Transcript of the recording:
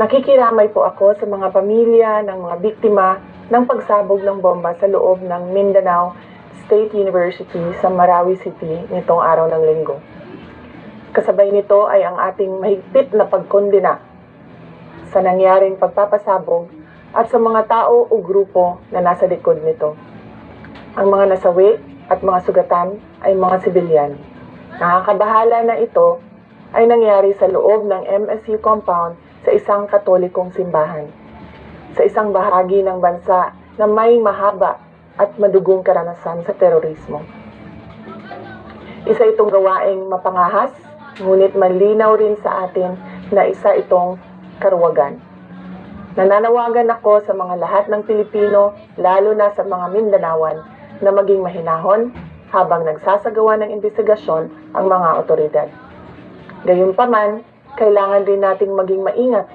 Nakikiramay po ako sa mga pamilya ng mga biktima ng pagsabog ng bomba sa loob ng Mindanao State University sa Marawi City nitong araw ng linggo. Kasabay nito ay ang ating mahigpit na pagkondena sa nangyaring pagpapasabog at sa mga tao o grupo na nasa likod nito. Ang mga nasawi at mga sugatan ay mga sibilyan. Nakakabahala na ito ay nangyari sa loob ng MSU compound sa isang katolikong simbahan. Sa isang bahagi ng bansa na may mahaba at madugong karanasan sa terorismo. Isa itong gawaing mapangahas, ngunit malinaw rin sa atin na isa itong karuwagan. Nananawagan ako sa mga lahat ng Pilipino, lalo na sa mga Mindanawan, na maging mahinahon habang nagsasagawa ng investigasyon ang mga otoridad. Gayunpaman, kailangan din nating maging maingat